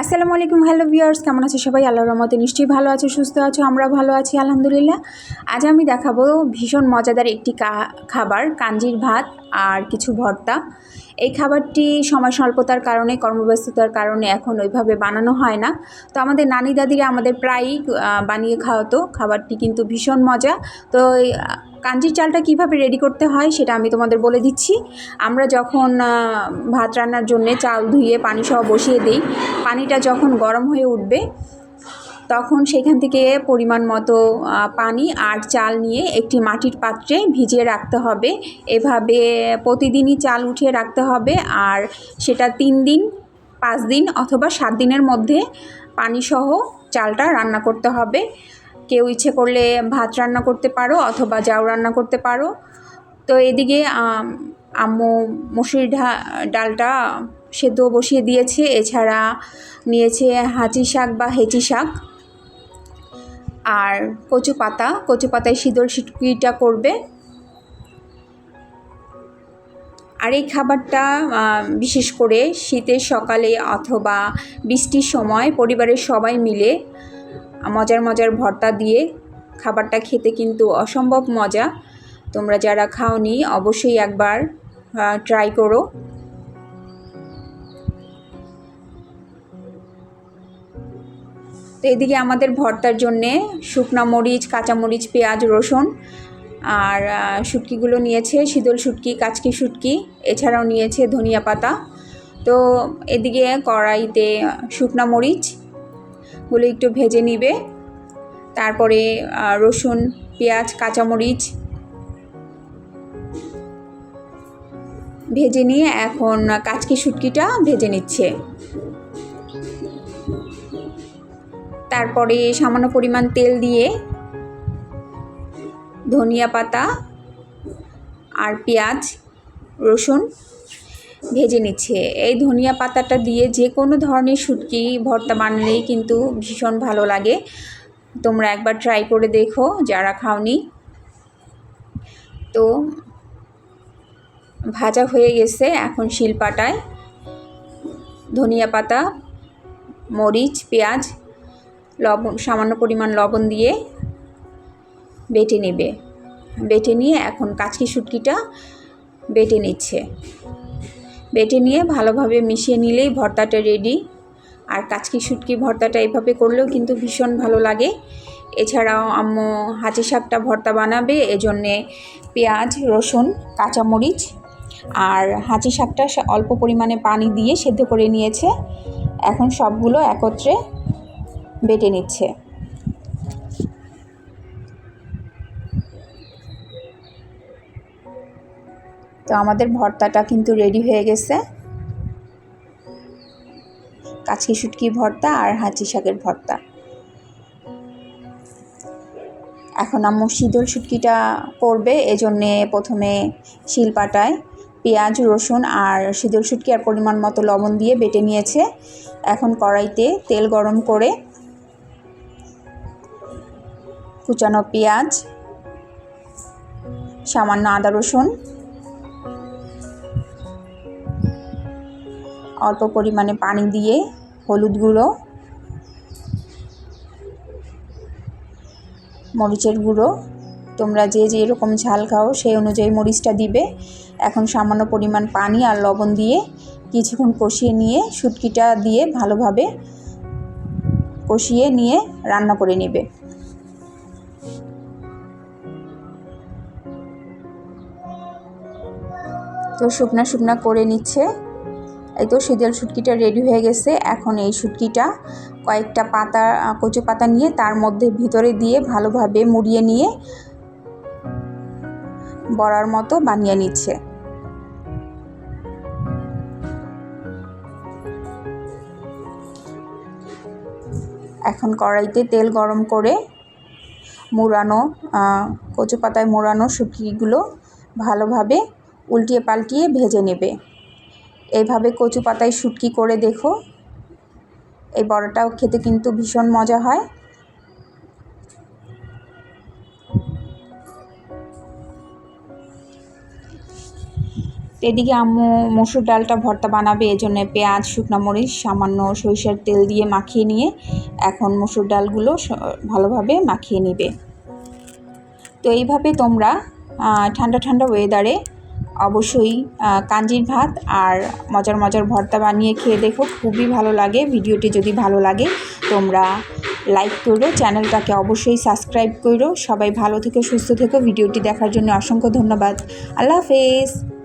আসসালামু আলাইকুম, hello viewers, কেমন আছে সবাই? আল্লাহর রহমতে নিশ্চয়ই ভালো আছো, সুস্থ আছো আমরা ভালো আছি, আলহামদুলিল্লাহ। আজ আমি দেখাবো ভীষণ মজাদার একটি খাবার, কাঞ্জির ভাত আর কিছু ভর্তা। এই খাবারটি সময় স্বল্পতার কারণে, কর্মব্যস্ততার কারণে এখন ওইভাবে বানানো হয় না। তো আমাদের নানি দাদিরা আমাদের প্রায়ই বানিয়ে খাওয়াতো। খাবারটি কিন্তু ভীষণ মজা। তো কাঞ্জির চালটা কীভাবে রেডি করতে হয় সেটা আমি তোমাদের বলে দিচ্ছি। আমরা যখন ভাত রান্নার জন্যে চাল ধুয়ে পানি সহ বসিয়ে দিই পানিটা যখন গরম হয়ে উঠবে, তখন সেখান থেকে পরিমাণ মতো পানি আর চাল নিয়ে একটি মাটির পাত্রে ভিজিয়ে রাখতে হবে। এভাবে প্রতিদিনই চাল উঠিয়ে রাখতে হবে আর সেটা তিন দিন, পাঁচ দিন অথবা সাত দিনের মধ্যে পানিসহ চালটা রান্না করতে হবে। কেউ ইচ্ছে করলে ভাত রান্না করতে পারো অথবা জাউ রান্না করতে পারো। তো এদিকে আম্মু মসুরি ডালটা সেদ্ধ বসিয়ে দিয়েছে, এছাড়া নিয়েছে হাঁচি শাক বা হেঁচি শাক। আর কচু পাতা, কচু পাতায় শীতল সিটকিটা করবে। আর এই খাবারটা বিশেষ করে শীতের সকালে অথবা বৃষ্টির সময় পরিবারের সবাই মিলে মজার মজার ভর্তা দিয়ে খাবারটা খেতে কিন্তু অসম্ভব মজা। তোমরা যারা খাওনি, অবশ্যই একবার ট্রাই করো। তো এদিকে আমাদের ভর্তার জন্যে শুকনা মরিচ কাঁচামরিচ পেঁয়াজ, রসুন আর শুটকিগুলো নিয়েছে, শীতল শুটকি, কাচকি শুটকি, এছাড়াও নিয়েছে ধনিয়া পাতা। তো এদিকে কড়াইতে শুকনা মরিচগুলো একটু ভেজে নিবে। তারপরে রসুন, পেঁয়াজ কাঁচামরিচ ভেজে নিয়ে এখন কাচকি শুটকিটা ভেজে নিচ্ছে। তারপরে সামান্য পরিমাণ তেল দিয়ে ধনিয়া পাতা আর পেঁয়াজ, রসুন ভেজে নিচ্ছে। এই ধনিয়া পাতাটা দিয়ে যে কোনো ধরনের শুটকি ভর্তা বানালেই কিন্তু ভীষণ ভালো লাগে। তোমরা একবার ট্রাই করে দেখো, যারা খাওনি। তো ভাজা হয়ে গেছে এখন শিলপাটায়। ধনিয়া পাতা, মরিচ, পেঁয়াজ লবণ, সামান্য পরিমাণ লবণ দিয়ে বেটে নেবে। বেটে নিয়ে এখন কাচকি শুটকিটা বেটে নিচ্ছে। বেটে নিয়ে ভালোভাবে মিশিয়ে নিলেই ভর্তাটা রেডি আর কাচকি শুটকি ভর্তাটা এভাবে করলেও কিন্তু ভীষণ ভালো লাগে। এছাড়াও আম্মু হাঁচি শাকটা ভর্তা বানাবে, এজন্যে পেঁয়াজ, রসুন, কাঁচামরিচ আর হাঁচি শাকটা অল্প পরিমাণে পানি দিয়ে সেদ্ধ করে নিয়েছে। এখন সবগুলো একত্রে বেটে নিচ্ছে। তো আমাদের ভর্তাটা কিন্তু রেডি হয়ে গেছে। কাচকি শুটকি ভর্তা আর হাঁচি শাকের ভর্তা। এখন আম্মু শীতল শুটকিটা করবে, এজন্যে প্রথমে শিলপাটায় পেঁয়াজ, রসুন আর শীতল শুটকি আর পরিমাণ মতো লবণ দিয়ে বেটে নিয়েছে। এখন কড়াইতে তেল গরম করে কুচানো পেঁয়াজ, সামান্য আদা রসুন, অল্প পরিমাণে পানি দিয়ে হলুদ গুঁড়ো, মরিচের গুঁড়ো। তোমরা যে যে এরকম ঝাল খাও সেই অনুযায়ী মরিচটা দিবে। এখন সামান্য পরিমাণ পানি আর লবণ দিয়ে কিছুক্ষণ কষিয়ে নিয়ে শুটকিটা দিয়ে ভালোভাবে কষিয়ে নিয়ে রান্না করে নেবে। তো শুকনা শুকনা করে নিচ্ছে। এই তো শীতল শুটকিটা রেডি হয়ে গেছে। এখন এই শুটকিটা কয়েকটা পাতা কচু পাতা নিয়ে তার মধ্যে ভিতরে দিয়ে ভালোভাবে মুড়িয়ে নিয়ে বড়ার মতো বানিয়ে নিচ্ছে। এখন কড়াইতে তেল গরম করে মুড়ানো কচু পাতায় মোড়ানো শুটকিগুলো ভালোভাবে উল্টিয়ে পাল্টিয়ে ভেজে নেবে। এইভাবে কচু পাতায় শুটকি করে দেখো। এই বড়াটাও খেতে কিন্তু ভীষণ মজা হয়। এদিকে আম্মু মসুর ডালটা ভর্তা বানাবে, এজন্য পেঁয়াজ, শুকনো মরিচ, সামান্য সরিষার তেল দিয়ে মাখিয়ে নিয়ে এখন মসুর ডালগুলো ভালোভাবে মাখিয়ে নেবে। তো এইভাবে তোমরা ঠান্ডা ঠান্ডা ওয়েদারে অবশ্যই কাঞ্জির ভাত আর মজার মজার ভর্তা বানিয়ে খেয়ে দেখো, খুবই ভালো লাগে। ভিডিওটি যদি ভালো লাগে, তোমরা লাইক করো, চ্যানেলটাকে অবশ্যই সাবস্ক্রাইব করো। সবাই ভালো থেকো, সুস্থ থেকো। ভিডিওটি দেখার জন্য অসংখ্য ধন্যবাদ। আল্লাহ হাফেজ।